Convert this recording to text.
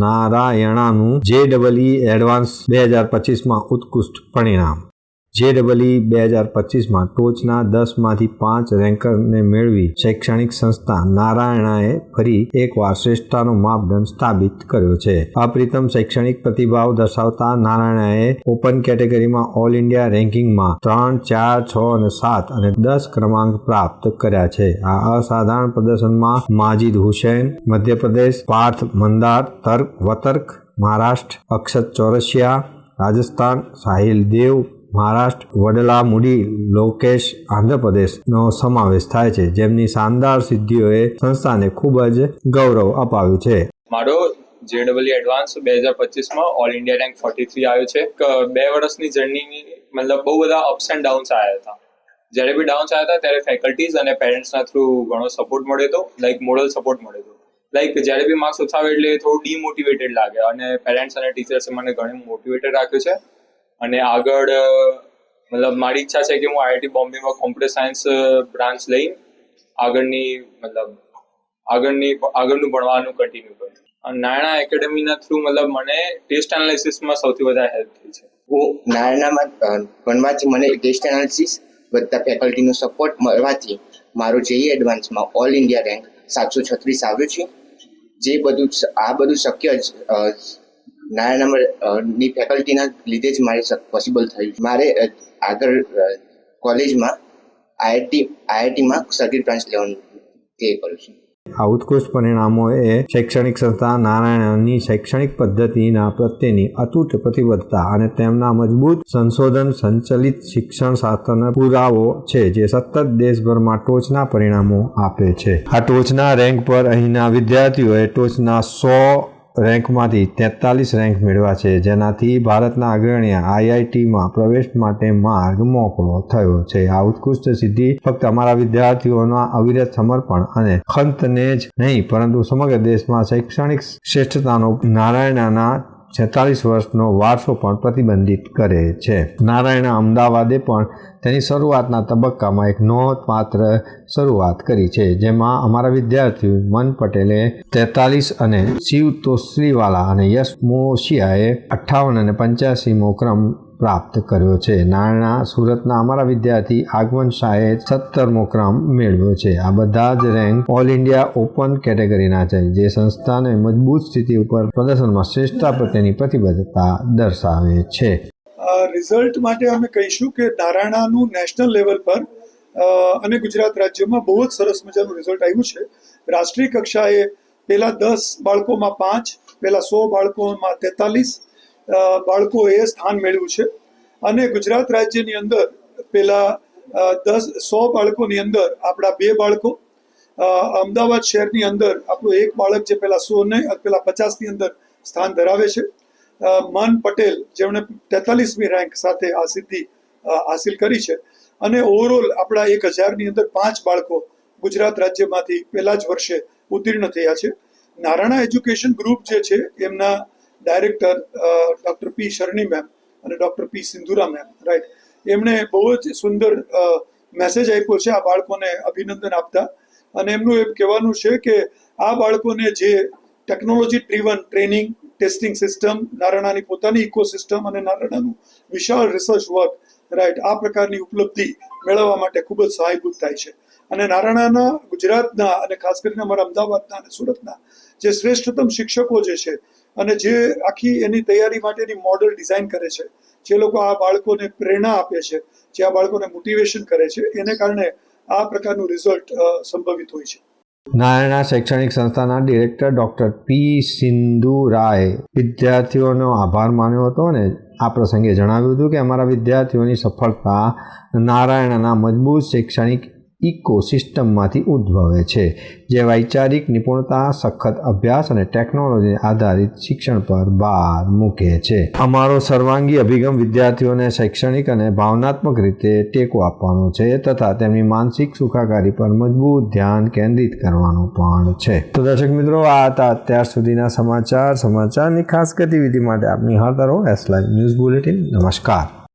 નારાયણાનું જે double E advance બે હજાર પચીસમાં ઉત્કૃષ્ટ પરિણામ. જે ડબલઈ બે હજાર પચીસમાં ટોચના દસમાંથી પાંચ રેન્કરને મેળવી શૈક્ષણિક સંસ્થા નારાયણાએ ફરી એકવાર શ્રેષ્ઠતાનો માપદંડ સ્થાપિત કર્યો છે. અપ્રિતમ શૈક્ષણિક પ્રતિભાવ દર્શાવતા નારાયણાએ ઓપન કેટેગરીમાં ઓલ ઇન્ડિયા રેન્કિંગમાં ત્રણ, ચાર, છ અને સાત અને દસ ક્રમાંક પ્રાપ્ત કર્યા છે. આ અસાધારણ પ્રદર્શનમાં માજીદ હુસૈન, મધ્યપ્રદેશ, પાર્થ મંદાર, તર્ક, વતર્ક, મહારાષ્ટ્ર, અક્ષત ચોરસિયા, રાજસ્થાન, સાહિલ દેવ મહારાષ્ટ્ર, વડલા, મુડી, લોકેશ આંધ્રપ્રદેશનો સમાવેશ થાય છે. જેમની શાનદાર સિદ્ધિઓએ સંસ્થાને ખૂબ જ ગૌરવ અપાવ્યું છે. મારો જે એડવાન્સ બે હજાર પચીસમાં all India rank forty three આવ્યો છે. બે વર્ષની જર્નીની મતલબ બહુ બધા અપ્સ એન્ડ ડાઉન્સ આવ્યા હતા. જ્યારે બી ડાઉન્સ આવ્યા હતા ત્યારે ફેકલ્ટીઝ અને પેરેન્ટ્સના થ્રુ ઘણો સપોર્ટ મળ્યો હતો. લાઈક મોરલ સપોર્ટ મળ્યો હતો. લાઈક જ્યારે બી માર્ક્સ ઓછા આવે એટલે થોડું ડીમોટિવેટેડ લાગે અને પેરેન્ટ્સ અને ટીચર્સે મને ઘણું મોટિવેટેડ રાખ્યું છે. અને આગળ મતલબ મારી ઈચ્છા છે કે હું આઈઆઈટી બોમ્બેમાં કોમ્પ્યુટર સાયન્સ બ્રાન્ચ લઈ આગળની, મતલબ આગળની, આગળનું ભણવાનું કન્ટિન્યુ કરું. નાયણા એકેડમીના થ્રુ મતલબ મને ટેસ્ટ એનાલિસિસમાં સૌથી વધારે હેલ્પ થઈ છે. હું નાયણામાં ભણવાથી મને ટેસ્ટ એનાલિસિસ બધા ફેકલ્ટીનો સપોર્ટ મળવાથી મારો જેઈ એડવાન્સમાં ઓલ ઇન્ડિયા રેન્ક સાતસો છત્રીસ આવ્યો છે. જે બધું આ બધું શક્ય જ અ, ની ફેકલ્ટીના લીધે જ મારે પોસિબલ થયું. મારે આગળ કોલેજમાં આઈઆઈટી આઈઆઈટીમાં સર્કિટ બ્રાન્ચ લેવાનું તે કરું છું. ઉત્કૃષ્ટ પરિણામો એ શૈક્ષણિક સંસ્થા નારાયણની શૈક્ષણિક પદ્ધતિના પ્રત્યેની અતૂટ પ્રતિબદ્ધતા અને તેમના મજબૂત સંશોધન સંચલિત શિક્ષણ શાસ્ત્રના પુરાવો છે જે સતત દેશભરમાં ટોચના પરિણામો આપે છે. આ ટોચના રેન્ક પર અહીંના વિદ્યાર્થીઓએ ટોચના સો રેન્કમાંથી તેતાલીસ રેન્ક મેળવ્યા છે. જેનાથી ભારતના અગ્રણી આઈઆઈટીમાં પ્રવેશ માટે માર્ગ મોકળો થયો છે. આ ઉત્કૃષ્ટ સિદ્ધિ ફક્ત અમારા વિદ્યાર્થીઓના અવિરત સમર્પણ અને ખંતને જ નહીં, પરંતુ સમગ્ર દેશમાં શૈક્ષણિક શ્રેષ્ઠતાનો નારાયણના છેતાલીસ વર્ષનો વારસો પણ પ્રતિબંધિત કરે છે. નારાયણ અમદાવાદે પણ તેની શરૂઆતના તબક્કામાં એક નોંધપાત્ર શરૂઆત કરી છે, જેમાં અમારા વિદ્યાર્થીઓ મન પટેલે તેતાલીસ અને શિવ તોશ્રીવાલા અને યશ મોશિયાએ અઠ્ઠાવન અને પંચ્યાસીમો ક્રમ પ્રાપ્ત કર્યો છે. નાણા સુરતના અમારા વિદ્યાર્થી આગમન શાહે સત્તરમો ક્રમ મેળવ્યો છે. આ બધા જ રેન્ક ઓલ ઇન્ડિયા ઓપન કેટેગરીના છે, જે સંસ્થાને મજબૂત સ્થિતિ ઉપર પ્રદર્શનમાં શ્રેષ્ઠતા પ્રત્યેની પ્રતિબદ્ધતા દર્શાવે છે. રિઝલ્ટ માટે અમે કહીશું કે નારાયણાનું નેશનલ લેવલ પર અને ગુજરાત રાજ્યમાં બહુ જ સરસ મજાનું રિઝલ્ટ આવ્યું છે. રાષ્ટ્રીય કક્ષાએ પહેલાં દસ બાળકોમાં પાંચ, પહેલાં સો બાળકોમાં તેતાલીસ બાળકોએ સ્થાન મેળવ્યું છે. અને ગુજરાત રાજ્યની અંદર પેલા દસ, સો બાળકોની અંદર આપણા બે બાળકો અમદાવાદ શહેરની અંદર આપણું એક બાળક જે પેલા સો ને પહેલા પચાસની અંદર સ્થાન ધરાવે છે. મન પટેલ જેમણે તેતાલીસમી રેન્ક સાથે આ સિદ્ધિ હાસિલ કરી છે. અને ઓવરઓલ આપણા એક હજારની અંદર પાંચ બાળકો ગુજરાત રાજ્યમાંથી પહેલા જ વર્ષે ઉત્તીર્ણ થયા છે. નારાયણા એજ્યુકેશન ગ્રુપ જે છે, એમના director doctor P Sharani ma'am અને doctor P Sindhura ma'am right એમણે બહુ જ સુંદર મેસેજ આપ્યો છે આ બાળકોને અભિનંદન આપતા. અને એમનું એમ કહેવાનું છે કે આ બાળકોને જે technology driven training testing system નારાયણાની પોતાની ઇકોસિસ્ટમ અને નારાયણાનું વિશાળ રિસર્ચ વર્ક રાઈટ આ પ્રકારની ઉપલબ્ધિ મેળવવા માટે ખૂબ જ સહાયભૂત થાય છે. અને નારાયણાના ગુજરાતના અને ખાસ કરીને અમારા અમદાવાદના અને સુરતના જે શ્રેષ્ઠતમ શિક્ષકો જે છે અને જે આખી એની તૈયારી માટેની મોડલ ડિઝાઇન કરે છે, જે લોકો આ બાળકોને પ્રેરણા આપે છે, જે આ બાળકોને મોટિવેશન કરે છે, એને કારણે આ પ્રકારનું રિઝલ્ટ સંભવિત હોય છે. નારાયણા શૈક્ષણિક સંસ્થાના director doctor P Sindhu Rai વિદ્યાર્થીઓનો આભાર માન્યો હતો અને આ પ્રસંગે જણાવ્યું હતું કે અમારા વિદ્યાર્થીઓની સફળતા નારાયણના મજબૂત શૈક્ષણિક ઇકોસિસ્ટમમાંથી ઉદ્ભવે છે, જે વૈચારિક નિપુણતા, સખત અભ્યાસ અને ટેકનોલોજી આધારિત શિક્ષણ પર ભાર મૂકે છે. અમારો સર્વાંગી અભિગમ વિદ્યાર્થીઓને શૈક્ષણિક અને ભાવનાત્મક રીતે ટેકો આપવાનો છે તથા તેમની માનસિક સુખાકારી પર મજબૂત ધ્યાન કેન્દ્રિત કરવાનું પણ છે. તો દર્શક મિત્રો, આ હતા અત્યાર સુધીના સમાચાર. સમાચારની ખાસ ગતિવિધિ માટે આપની હાજર રહો. એસ લાઈવ ન્યૂઝ બુલેટિન નમસ્કાર.